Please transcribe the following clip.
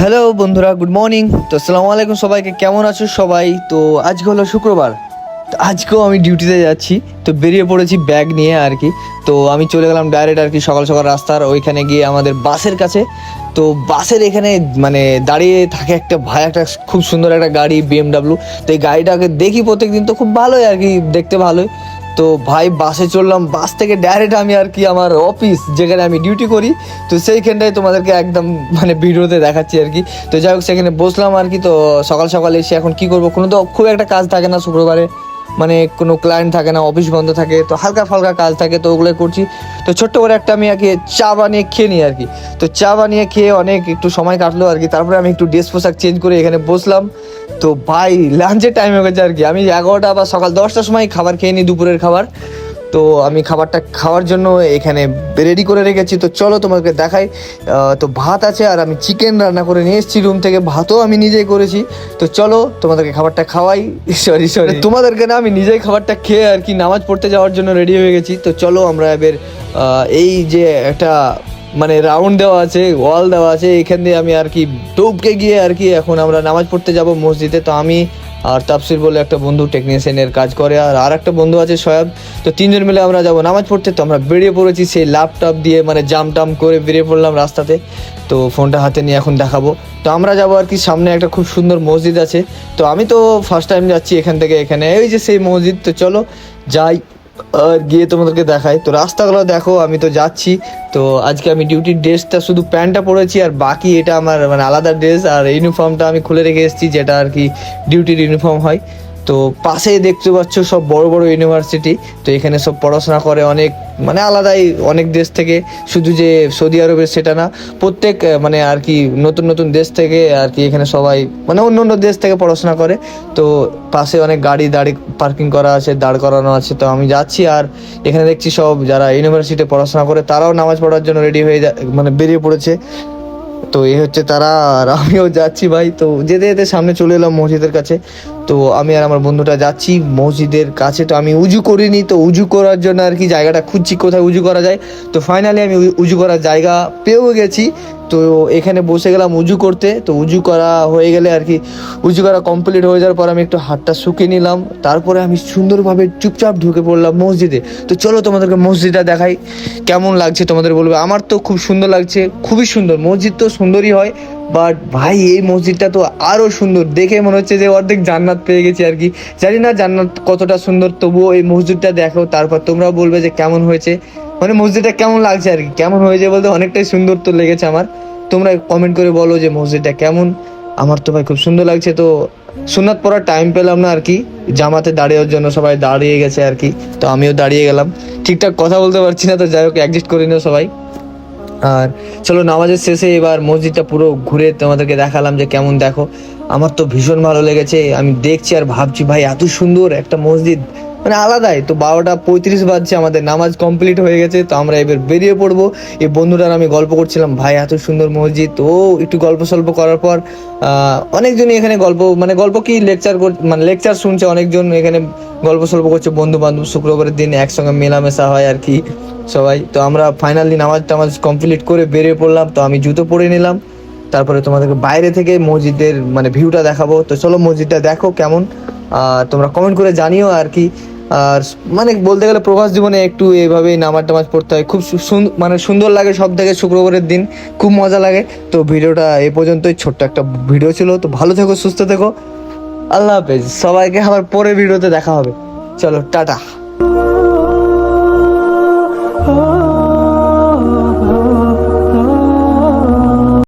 Hello বন্ধুরা good morning তো আসসালামু আলাইকুম সবাইকে, কেমন আছো সবাই? তো আজকে হলো শুক্রবার। তো আজকেও আমি ডিউটিতে যাচ্ছি। তো বেরিয়ে পড়েছি ব্যাগ নিয়ে আর কি। তো আমি চলে গেলাম ডাইরেক্ট আর কি সকাল সকাল রাস্তার ওইখানে গিয়ে আমাদের বাসের কাছে। তো বাসের এখানে মানে দাঁড়িয়ে থাকে একটা ভাই, একটা খুব সুন্দর একটা গাড়ি বিএমডাব্লিউ তো এই গাড়িটাকে দেখি প্রত্যেকদিন তো খুব ভালোই আর কি, দেখতে ভালোই। তো ভাই, বাসে চললাম, বাস থেকে ডাইরেক্ট আমি আর কি আমার অফিস যেখানে আমি ডিউটি করি, তো সেইখানটায় তোমাদেরকে একদম মানে ভিডিওতে দেখাচ্ছি আর কি। তো যাই হোক, সেখানে বসলাম আর কি, তো সকাল সকাল এসে এখন কি করব? কোনো তো খুব একটা কাজ থাকে না শুক্রবারে মানে কোনো ক্লায়েন্ট থাকে না অফিস বন্ধ থাকে, তো হালকা ফালকা কাজ থাকে, তো ওগুলো করছি। তো ছোট্ট করে একটা আমি আর কি চা বানিয়ে খেয়ে নিই আর কি। তো চা বানিয়ে খেয়ে অনেক একটু সময় কাটলো আর কি, তারপরে আমি একটু ড্রেস পোশাক চেঞ্জ করে এখানে বসলাম। তো ভাই, লাঞ্চের টাইম হয়ে গেছে আর কি। আমি এগারোটা বা সকাল দশটার সময় খাবার খেয়ে নিই, দুপুরের খাবার। তো আমি খাবারটা খাওয়ার জন্য এখানে রেডি করে রেখেছি। তো চলো তোমাকে দেখাই। তো ভাত আছে আর আমি চিকেন রান্না করে নিয়ে এসেছি রুম থেকে। ভাতও আমি নিজেই করেছি। তো চলো তোমাদেরকে খাবারটা খাওয়াই। সরি সরি তোমাদেরকে না, আমি নিজেই খাবারটা খেয়ে আর কি নামাজ পড়তে যাওয়ার জন্য রেডি হয়ে গেছি। তো চলো আমরা এবার এই যে একটা মানে রাউন্ড দেওয়া আছে ওয়াল দেওয়া আছে, এখান দিয়ে আমি আর কি ডুবকে গিয়ে আর কি এখন আমরা নামাজ পড়তে যাব মসজিদে। তো আমি আর তাপসির বলে একটা বন্ধু টেকনিশিয়ানের কাজ করে, আর আর একটা বন্ধু আছে সয়াব তো তিনজন মিলে আমরা যাব নামাজ পড়তে। তো আমরা বেরিয়ে পড়েছি সেই ল্যাপটপ দিয়ে মানে জাম টাম করে বেরিয়ে পড়লাম রাস্তাতে। তো ফোনটা হাতে নিয়ে এখন দেখাবো। তো আমরা যাব আর কি সামনে একটা খুব সুন্দর মসজিদ আছে। তো আমি তো ফার্স্ট টাইম যাচ্ছি এখান থেকে এখানে। এই যে সেই মসজিদ, তো চলো যাই। আর গিয়ে তোমাদেরকে দেখাই। তো রাস্তাগুলো দেখো, আমি তো যাচ্ছি। তো আজকে আমি ডিউটির ড্রেসটা শুধু প্যান্টটা পরেছি, আর বাকি এটা আমার মানে আলাদা ড্রেস আর ইউনিফর্মটা আমি খুলে রেখে এসেছি, যেটা আর কি ডিউটির ইউনিফর্ম হয়। তো পাশে দেখতে পাচ্ছ সব বড় বড় ইউনিভার্সিটি তো এখানে সব পড়াশোনা করে অনেক মানে আলাদাই অনেক দেশ থেকে, শুধু যে সৌদি আরবের সেটা না, প্রত্যেক মানে আর কি নতুন নতুন দেশ থেকে আর কি এখানে সবাই মানে অন্য অন্য দেশ থেকে পড়াশোনা করে, তো পাশে অনেক গাড়ি, দাঁড়ি পার্কিং করা আছে, দাঁড় করানো আছে, তো আমি যাচ্ছি আর এখানে দেখছি সব যারা ইউনিভার্সিটিতে পড়াশোনা করে, তারাও নামাজ পড়ার জন্য রেডি হয়ে যা মানে বেরিয়ে পড়েছে। তো এই হচ্ছে তারা আর আমিও যাচ্ছি ভাই, তো যেতে যেতে সামনে চলে এলাম মসজিদের কাছে। তো আমি আর আমার বন্ধুটা যাচ্ছি মসজিদের কাছে, তো আমি উজু করিনি, তো উজু করার জন্য আর কি জায়গাটা খুঁজছি, কোথায় উজু করা যায়। তো ফাইনালি আমি উজু করার জায়গা পেয়েও গেছি। তো এখানে বসে গেলাম উজু করতে। তো উজু করা হয়ে গেলে আর কি উজু করা কমপ্লিট হয়ে যাওয়ার পর আমি একটু হাতটা শুকিয়ে নিলাম। তারপরে আমি সুন্দরভাবে চুপচাপ ঢুকে পড়লাম মসজিদে। তো চলো তোমাদেরকে মসজিদটা দেখাই, কেমন লাগছে তোমাদের বলবে। আমার তো খুব সুন্দর লাগছে, খুবই সুন্দর। মসজিদ তো সুন্দরই হয় বাট ভাই, এই মসজিদটা তো আরও সুন্দর। দেখে মনে হচ্ছে যে অর্ধেক জান্নাত পেয়ে গেছি আর কি। জানি না জান্নাত কতটা সুন্দর, তবুও এই মসজিদটা দেখো, তারপর তোমরাও বলবে যে কেমন হয়েছে। মানে মসজিদটা কেমন লাগছে আর কি? কেমন হয়েছে বলতে অনেকটাই সুন্দর তো লেগেছে আমার। তোমরা কমেন্ট করে বলো যে মসজিদটা কেমন। আমার তো ভাই খুব সুন্দর লাগছে তো। সুন্নাত পড়ার টাইম পেলাম না আর কি। জামাতে দাঁড়িয়ে জন্য সবাই দাঁড়িয়ে গেছে আর কি। তো আমিও দাঁড়িয়ে গেলাম। ঠিকঠাক কথা বলতে পারছি না, তো যাই হোক অ্যাডজাস্ট করে নিও সবাই। আর চলো নামাজের শেষে এবার মসজিদটা পুরো ঘুরে তোমাদেরকে দেখালাম যে কেমন দেখো। আমার তো ভীষণ ভালো লেগেছে, আমি দেখছি আর ভাবছি, ভাই, এত সুন্দর একটা মসজিদ মানে আলাদাই। তো বারোটা পঁয়ত্রিশ বাজছে, আমাদের নামাজ কমপ্লিট হয়ে গেছে, তো আমরা এবার বেরিয়ে পড়ব। এই বন্ধুটার আমি গল্প করছিলাম, ভাই, এত সুন্দর মসজিদ। তো একটু গল্প সল্প করার পর অনেকজনই এখানে গল্প মানে গল্প কি লেকচার মানে লেকচার শুনছে অনেকজন এখানে গল্প সল্প করছে বন্ধু বান্ধব শুক্রবারের দিন একসঙ্গে মেলামেশা হয় আর কি, সবাই। তো আমরা ফাইনালি নামাজ টামাজ কমপ্লিট করে বেরিয়ে পড়লাম, তো আমি জুতো পরে নিলাম। তারপরে তোমাদেরকে বাইরে থেকে মসজিদের মানে ভিউটা দেখাবো। তো চলো মসজিদটা দেখো কেমন। তোমরা কমেন্ট করে জানিও আর কি। আর মানে বলতে গেলে প্রবাস জীবনে একটু এইভাবেই নামাজ টামাজ পড়তে হয়। খুব মানে সুন্দর লাগে সব থেকে শুক্রবারের দিন। খুব মজা লাগে। তো ভিডিওটা এ পর্যন্তই। ছোট্ট একটা ভিডিও ছিল। তো ভালো থেকো, সুস্থ থেকো। আল্লাহ হাফেজ। সবাইকে আবার পরে ভিডিওতে দেখা হবে। চলো, টাটা।